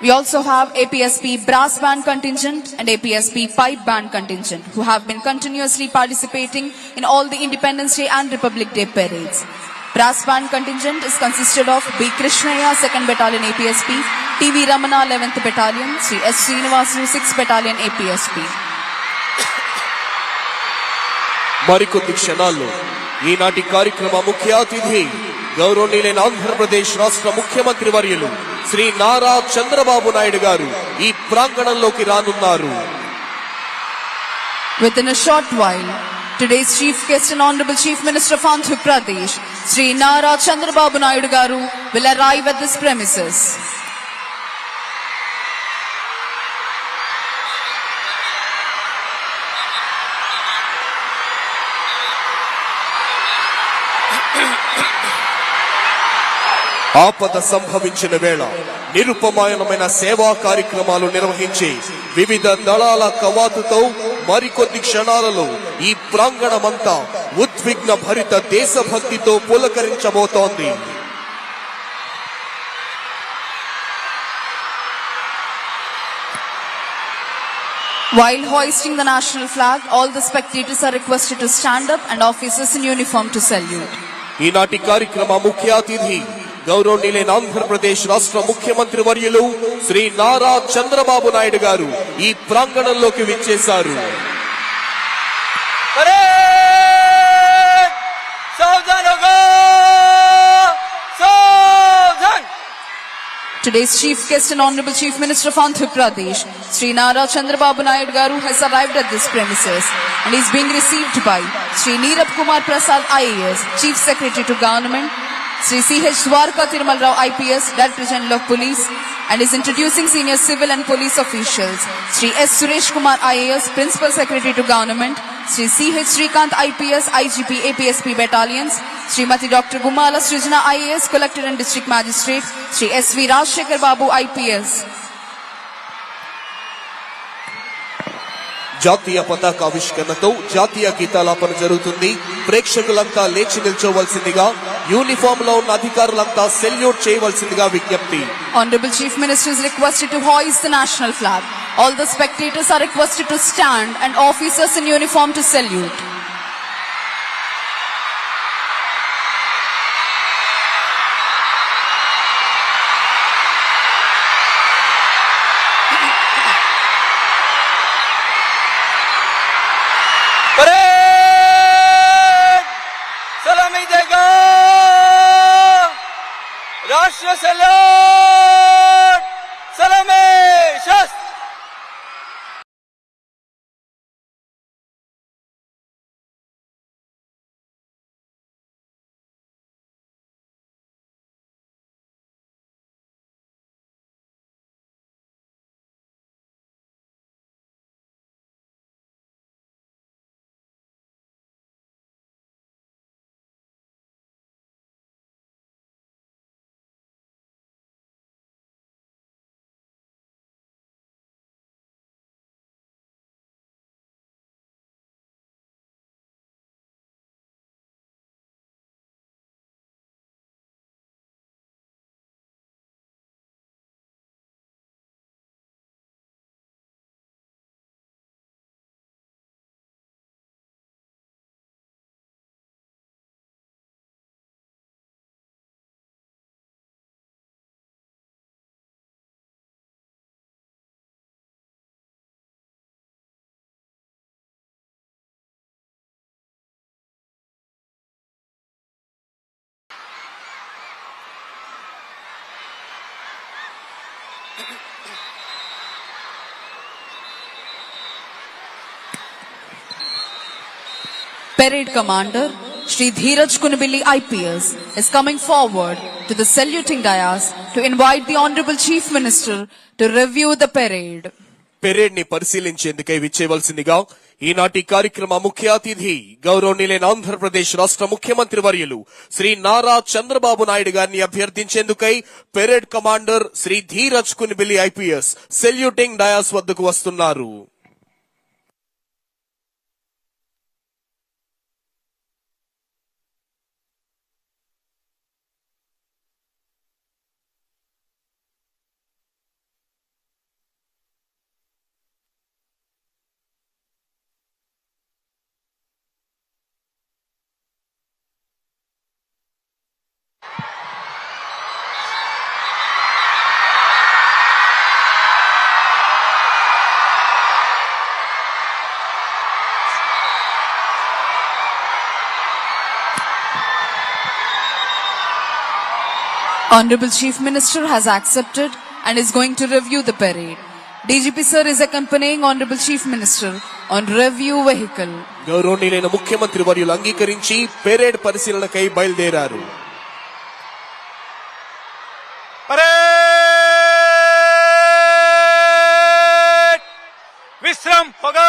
We also have APSP brass band contingent and APSP pipe band contingent who have been continuously participating in all the Independence Day and Republic Day parades. Brass band contingent is consisted of B. Krishnaya 2nd Battalion APSP, TV Ramana 11th Battalion, Sri S. Srinivasu 6th Battalion APSP. మరికొద్ది క్షణాల్లో ఈనాటి కార్యక్రమ ముఖ్య అతిథి గౌరవనీయులైన ఆంధ్రప్రదేశ్ రాష్ట్ర ముఖ్యమంత్రి వర్యులు శ్రీ నారా చంద్రబాబు నాయుడు గారు ఈ ప్రాంగణంలోకి రానున్నారు Within a short while, today's chief guest and honorable chief minister of Andhra Pradesh, Sri Nara Chandrababu Naidu Garu, will arrive at this premises. ఆపద సంభవించిన వేళ నిరుపమాయనమైన సేవా కార్యక్రమాలు నిర్వహించి వివిధ దళాల కవాతుతో మరికొద్ది క్షణాలలో ఈ ప్రాంగణమంతా ఉద్విగ్న భరిత దేశభక్తితో పులకరించబోతోంది While hoisting the national flag, all the spectators are requested to stand up and officers in uniform to salute. ఈనాటి కార్యక్రమ ముఖ్య అతిథి గౌరవనీయులైన ఆంధ్రప్రదేశ్ రాష్ట్ర ముఖ్యమంత్రి వర్యులు శ్రీ నారా చంద్రబాబు నాయుడు గారు ఈ ప్రాంగణంలోకి విచ్చేశారు Today's chief guest and honorable chief minister of Andhra Pradesh, Sri Nara Chandrababu Naidu Garu has arrived at this premises and is being received by Sri Neerab Kumar Prasad IAS, Chief Secretary to Government, Shri CH Dwaraka Tirumalarao IPS director of police and is introducing senior civil and police officials Shri S Suresh Kumar IAS principal secretary to government Shri CH Srikanth IPS IGP APSP battalions Shrimati doctor Gumala Srujana IAS collector and district magistrate Shri SV Rajasekhar Babu IPS జాతీయ పతాక ఆవిష్కరణతో జాతీయ గీతాలాపన జరుగుతుంది ప్రేక్షకులంతా లేచి నిల్చోవలసిందిగా Honorable Chief Minister is requested to hoist the national flag. All the spectators are requested to stand and officers in uniform to salute. ఒరే राष्ट्र सलाम सलामी शस्त्र Parade Commander Shri Dheeraj Kunabilli IPS is coming forward to the saluting dais to invite the Honorable Chief Minister to review the parade. పెరేడ్ని పరిశీలించేందుకై విచ్చేయవలసిందిగా ఈనాటి కార్యక్రమ ముఖ్య అతిథి గౌరవనీయులైన ఆంధ్రప్రదేశ్ రాష్ట్ర ముఖ్యమంత్రి వర్యులు శ్రీ నారా చంద్రబాబు నాయుడు గారిని అభ్యర్థించేందుకై parade commander Shri Dheeraj Kunibili IPS saluting dais వద్దకు వస్తున్నారు Honorable Chief Minister has accepted and is going to review the parade. DGP sir is accompanying honourable chief minister on review vehicle గౌరవనీయులైన ముఖ్యమంత్రి వర్యులు అంగీకరించి పెరేడ్ పరిశీలనకై బయలుదేరారు. విశ్రామ్ పగా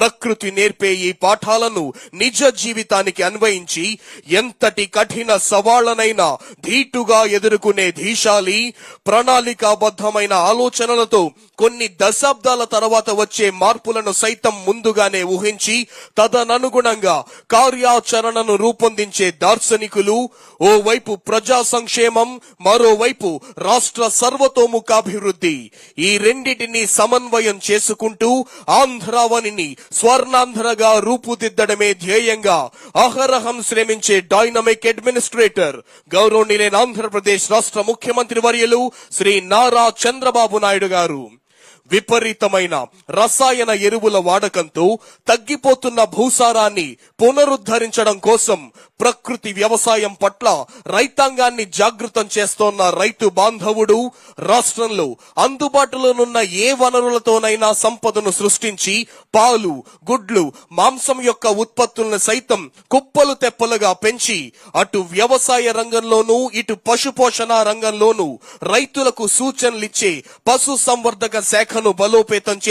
ప్రకృతి నేర్పే ఈ పాఠాలను నిజ జీవితానికి అన్వయించి ఎంతటి కఠిన సవాళ్ళనైనా ధీటుగా ఎదుర్కొనే ధీశాలి ప్రణాళికాబద్ధమైన ఆలోచనలతో కొన్ని దశాబ్దాల తర్వాత వచ్చే మార్పులను సైతం ముందుగానే ఊహించి తదననుగుణంగా కార్యాచరణను రూపొందించే దార్శనికులు ఓవైపు ప్రజా సంక్షేమం మరోవైపు రాష్ట్ర సర్వతోముఖాభివృద్ధి. ఈ రెండిటిని సమన్వయం చేసుకుంటూ ఆంధ్రావనిని స్వర్ణాంధ్రగా రూపుదిద్దడమే ధ్యేయంగా అహరహం శ్రమించే డైనమిక్ అడ్మినిస్ట్రేటర్ గౌరవనీయులైన ఆంధ్రప్రదేశ్ రాష్ట్ర ముఖ్యమంత్రి వర్యులు శ్రీ నారా చంద్రబాబు నాయుడు గారు. విపరీతమైన రసాయన ఎరువుల వాడకంతో తగ్గిపోతున్న భూసారాన్ని పునరుద్ధరించడం కోసం ప్రకృతి వ్యవసాయం పట్ల రైతాంగాన్ని జాగృతం చేస్తోన్న రైతు బాంధవుడు రాష్ట్రంలో అందుబాటులోనున్న ఏ వనరులతోనైనా సంపదను సృష్టించి పాలు గుడ్లు మాంసం యొక్క ఉత్పత్తులను సైతం కుప్పలు తెప్పలుగా పెంచి అటు వ్యవసాయ రంగంలోనూ ఇటు పశుపోషణ రంగంలోనూ రైతులకు సూచనలిచ్చే పశు సంవర్ధక శాఖ శాఖను బలోపేతం చేసి